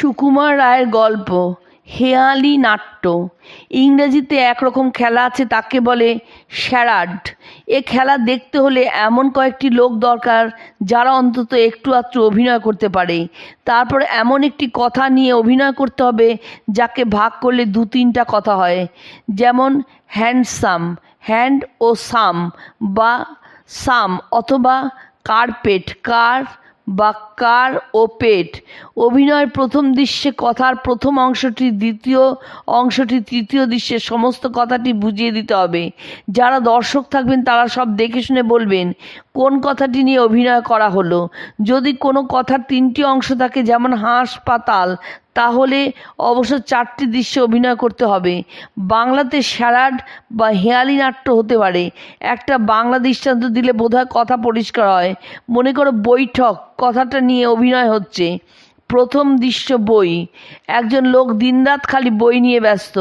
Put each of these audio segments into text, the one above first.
সুকুমার রায়ের গল্প, হেয়ালি নাট্য। ইংরেজিতে একরকম খেলা আছে, তাকে বলে শ্যারাড এ খেলা দেখতে হলে এমন কয়েকটি লোক দরকার, যারা অন্তত একটু আধটু অভিনয় করতে পারে। তারপর এমন একটি কথা নিয়ে অভিনয় করতে হবে, যাকে ভাগ করলে দু তিনটা কথা হয়। যেমন, হ্যান্ডসাম, হ্যান্ড ও সাম, বা সাম অথবা কার্পেট, কার বা কার ও পেট। অভিনয় প্রথম দৃশ্যে কথার প্রথম অংশটি দ্বিতীয় অংশটি তৃতীয় দৃশ্যে সমস্ত কথাটি বুঝিয়ে দিতে হবে। যারা দর্শক থাকবেন, তারা সব দেখে শুনে বলবেন, কোন কথাটি নিয়ে অভিনয় করা হলো? যদি কোনো কথার তিনটি অংশ থাকে, যেমন হাসপাতাল তাহলে অবশ্য চারটি দৃশ্যে অভিনয় করতে হবে। বাংলাতে স্যারাড বা হেয়ালি নাট্য হতে পারে। একটা বাংলা দৃষ্টান্ত দিলে বোধহয় কথা পরিষ্কার হয়। মনে করো বৈঠক, কথাটা নিয়ে অভিনয় হচ্ছে। প্রথম দৃশ্য বই। একজন লোক দিনরাত খালি বই নিয়ে ব্যস্ত,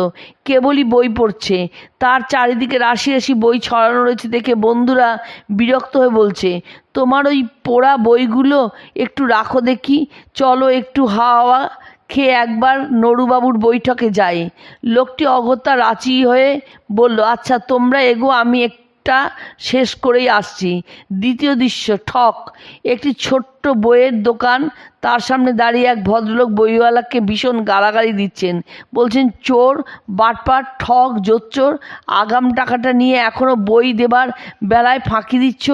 কেবলই বই পড়ছে। তার চারিদিকে রাশি রাশি বই ছড়ানো রয়েছে দেখে বন্ধুরা বিরক্ত হয়ে বলছে, তোমার ওই পোড়া বইগুলো একটু রাখো দেখি। চলো একটু হাওয়া খেয়ে একবার নড়ুবাবুর বৈঠকে যাই লোকটি অগত্যা রাঁচি হয়ে বলল আচ্ছা তোমরা এগো আমি একটা শেষ করেই আসছি। দ্বিতীয় দৃশ্য, ঠক। একটি ছোট্ট বইয়ের দোকান, তার সামনে দাঁড়িয়ে এক ভদ্রলোক বইওয়ালাকে ভীষণ গালাগালি দিচ্ছেন। বলছেন, চোর, বাটপাট, ঠক, জোচ্চোর, আগাম টাকাটা নিয়ে এখনও বই দেবার বেলায় ফাঁকি দিচ্ছ?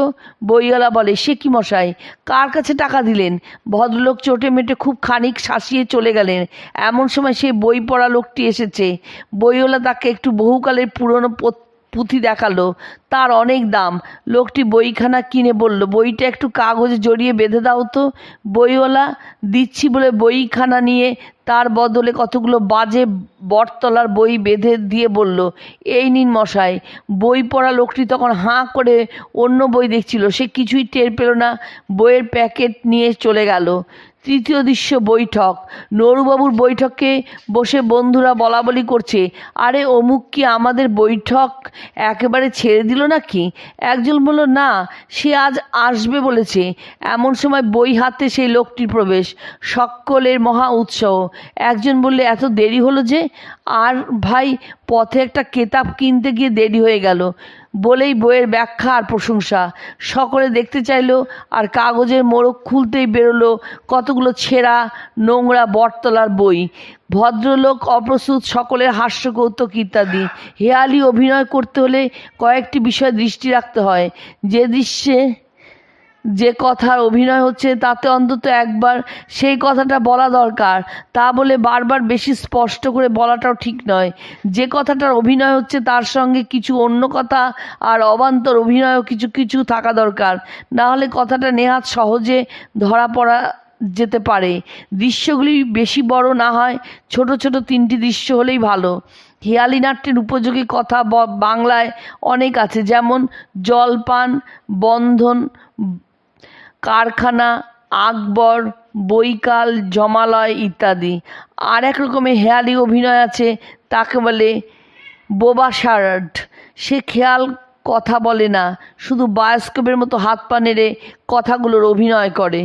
বইওয়ালা বলে, সে কি মশাই, কার কাছে টাকা দিলেন? ভদ্রলোক চোটে মেটে খুব খানিক শাসিয়ে চলে গেলেন। এমন সময় সেই বই পড়া লোকটি এসেছে। বইওয়ালা তাকে একটু বহুকালের পুরনো পুঁথি দেখাল, তার অনেক দাম। লোকটি বইখানা কিনে বলল, বইটা একটু কাগজে জড়িয়ে বেঁধে দাও তো। বইওয়ালা, দিচ্ছি বলে বইখানা নিয়ে তার বদলে কতগুলো বাজে বটতলার বই বেঁধে দিয়ে বলল, এই নিন মশাই। বই পড়া লোকটি তখন হাঁ করে অন্য বই দেখছিল। সে কিছুই টের পেল না। বইয়ের প্যাকেট নিয়ে চলে গেল। তৃতীয় দৃশ্য বৈঠক। নরুবাবুর বৈঠকে বসে বন্ধুরা বলা বলি করছে, আরে অমুক কি আমাদের বৈঠক একেবারে ছেড়ে দিল নাকি? একজন বলল, না, সে আজ আসবে বলেছে। এমন সময় বই হাতে সেই লোকটির প্রবেশ, সকলের মহা উৎসাহ। একজন বললে, এত দেরি হলো যে? আর ভাই, পথে একটা কেতাব কিনতে গিয়ে দেরি হয়ে গেল। বলেই বইয়ের ব্যাখ্যা আর প্রশংসা। সকলে দেখতে চাইলো, আর কাগজের মোড়ক খুলতেই বেরোলো কতগুলো ছেঁড়া, নোংরা বটতলার বই। ভদ্রলোক অপ্রস্তুত সকলের হাস্য কৌতুক ইত্যাদি। হেয়ালি অভিনয় করতে হলে কয়েকটি বিষয় দৃষ্টি রাখতে হয়। যে দৃশ্যে যে কথার অভিনয় হচ্ছে তাতে অন্তত একবার সেই কথাটা বলা দরকার। তা বলে বারবার বেশি স্পষ্ট করে বলাটাও ঠিক নয়। যে কথাটার অভিনয় হচ্ছে তার সঙ্গে কিছু অন্য কথা আর অবান্তর অভিনয়ও কিছু কিছু থাকা দরকার। না হলে কথাটা নেহাত সহজে ধরা পড়া যেতে পারে। দৃশ্যগুলি বেশি বড় না হয়, ছোট ছোট তিনটি দৃশ্য হলেই ভালো। হেয়ালি নাট্যের উপযোগী কথা বাংলায় অনেক আছে, যেমন জলপান, বন্ধন কারখানা, আকবর, বৈকাল, জমালয় ইত্যাদি। আর এক রকমের হেয়ালি অভিনয় আছে, তাকে বলে বোবা শার্ট সে খেয়াল কথা বলে না, শুধু বায়োস্কোপের মতো হাত পা নেড়ে কথাগুলোর অভিনয় করে।